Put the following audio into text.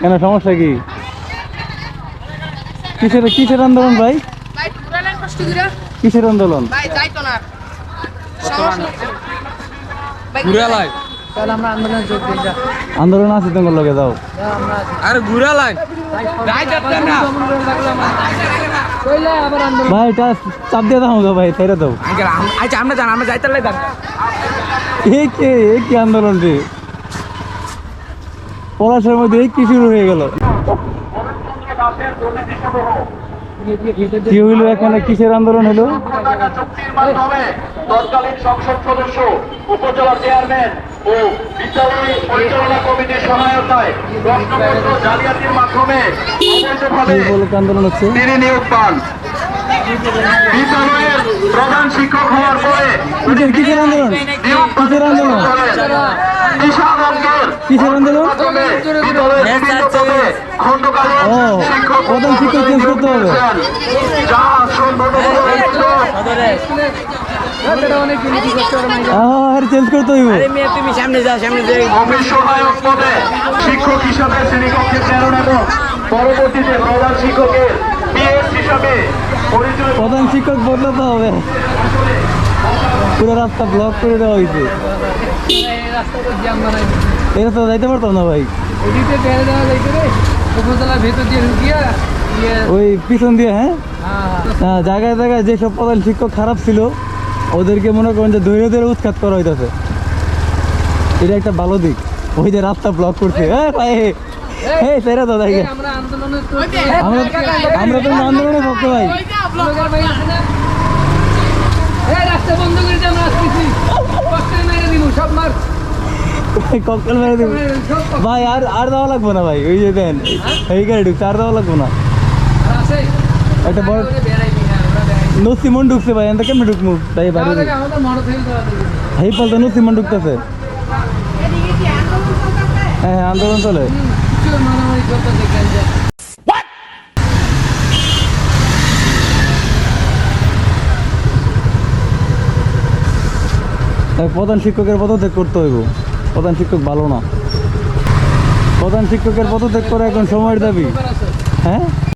কেন সমস্যা কি? কিসের কিসের আন্দোলন ভাই? কিসের আন্দোলন? ভাই যাইতো না সমস্যা হচ্ছে। ভাই, ঘুরালাই। আন্দোলন আছে তোমার লগে যাও। আরে ঘুরালাই। রাই ভাই এটা চাপ দিয়ে দাও ভাই ছেড়ে দাও। আচ্ছা আমরা জান আমরা যাইতে এ কে এ কি আন্দোলন রে পলাশের মধ্যে এই কি শুরু হয়ে গেল? কি হইল এখানে? কিসের আন্দোলন হলো টাকা তৎকালীন সংসদ সদস্য উপজেলা চেয়ারম্যান ও বিদ্যালয় পরিচালনা কমিটির সহায়তায় প্রশ্নপত্র জালিয়াতির মাধ্যমে অবৈধভাবে কি বলে আন্দোলন হচ্ছে? তিনি নিয়োগ পান। বিদ্যালয়ের প্রধান শিক্ষক হওয়ার পরে কিসের আন্দোলন? কিসের আন্দোলন? কিসের আন্দোলন ও, প্রধান শিক্ষক চেঞ্জ করতে হবে। আর চেঞ্জ করতে হইব। তুমি সামনে যাও সামনে যাও। পদে শিক্ষক হিসাবে শ্রেণীকক্ষে প্রেরণ এবং পরবর্তীতে প্রধান শিক্ষকের পিএস হিসাবে প্রধান শিক্ষক বদলাতে হবে। পুরো রাস্তা ব্লক করে দেওয়া হয়েছে এটা তো যাইতে পারতাম না ভাই। উপজেলার ভেতর দিয়ে ঢুকিয়া ওই পিছন দিয়ে হ্যাঁ? হ্যাঁ জায়গায় জায়গায় যেসব প্রধান শিক্ষক খারাপ ছিল ওদেরকে মনে করেন যে ধৈর্য ধরে উৎখাত করা হইতেছে। এটা একটা ভালো দিক। ওই যে রাস্তা ব্লক করছে। এ ভাই এই সেরা দাদা এই আমরা আন্দোলনে তো ওই যে, আমরা আমরা তো আন্দোলনের পক্ষে ভাই। ওই যে আপনার- ভাই আছে এই রাস্তা বন্ধ করে দিয়ে আমরা আসতেছি কষ্ট মেরে দিব সব মার ককটেল মেরে দিব। ভাই আর আর দেওয়া লাগবে না ভাই ওই যে দেন এই গাড়ি ঢুকছে আর দেওয়া লাগবে না। একটা বড় বেড়াইবি নসিমন ঢুকছে ভাই এনটা কেমন ঢুকমু? তাই থেকে আমাদের মনে ঢুকতেছে। হ্যাঁ হ্যাঁ আন্দোলন চলে। প্রধান শিক্ষকের পদত্যাগ করতে হইব। প্রধান শিক্ষক ভালো না। প্রধান শিক্ষকের পদত্যাগ করে এখন সময়ের দাবি। হ্যাঁ?